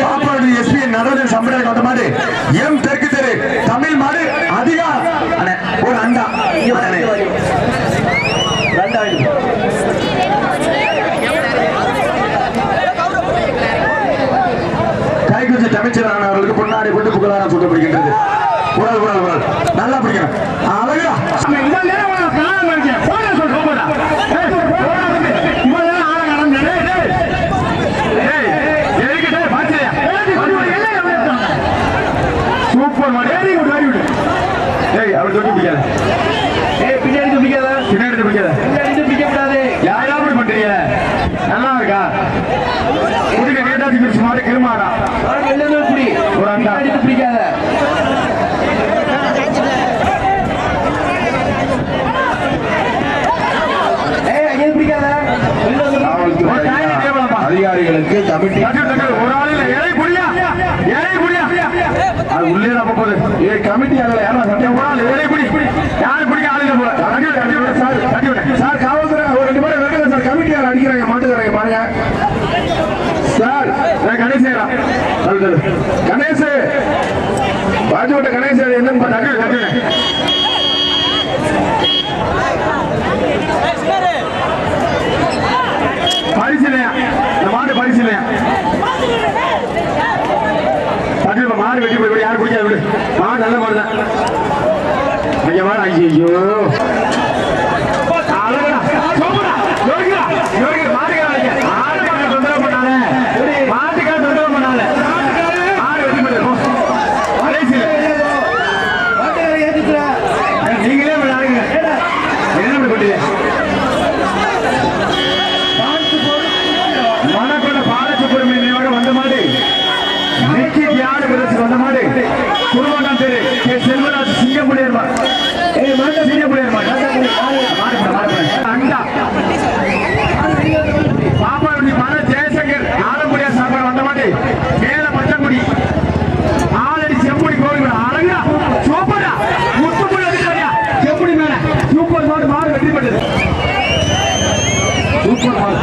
பாப்பாடு SP நடவு சம்பிரதாய கொண்ட மாதிரி எம் தெற்கு தெரு தமிழ் மாதிரி அதிகா. ஒரு அண்டா. கைகுஜி தமிழ்ச்சரான அவர்களுக்கு பொன்னாடி கொண்டு புகழான சூட்ட பிடிக்கின்றது நல்லா பிடிக்கிறேன் அழகா அவர் தொட்டு பிடிக்காத ஏய் பின்னாடி பிடிக்காத பின்னாடி பிடிக்காத பின்னாடி பிடிக்க கூடாது யாரா அப்படி பண்றீங்க நல்லா இருக்கா குடிக்க கேட்டாச்சு பிடிச்சு மாடு கிருமாடா ஒரு அண்டா பிடிக்காத சொல்லு கணேஷ் பாஜோட்ட கணேஷ் அது என்னன்னு தட்டி பாருங்க இந்த மாடு பரிசிலையா தட்டி மாடு வெட்டி போய் யாரும் குடிக்காது விடு. மாடு நல்ல மாடு தான் ஐயா மாடு ஐயோ வந்த மாதிரி குருவண்ணம் தெரு. கே செல்வராஜ் சிங்கமுடியர்மா ஏய் மாட்ட சிங்கமுடியர்மா அண்டா. பாப்பாடி மன ஜெயசங்கர். ஆலங்குடியா சாப்பாடு வந்த மாதிரி மேல பச்சங்குடி ஆலடி செம்புடி கோவில் அழகா சூப்பரா முத்துப்புடி அதிகாரியா செம்புடி மேல. சூப்பர் மாடு மாடு வெற்றி பெற்றது. சூப்பர் மாடு.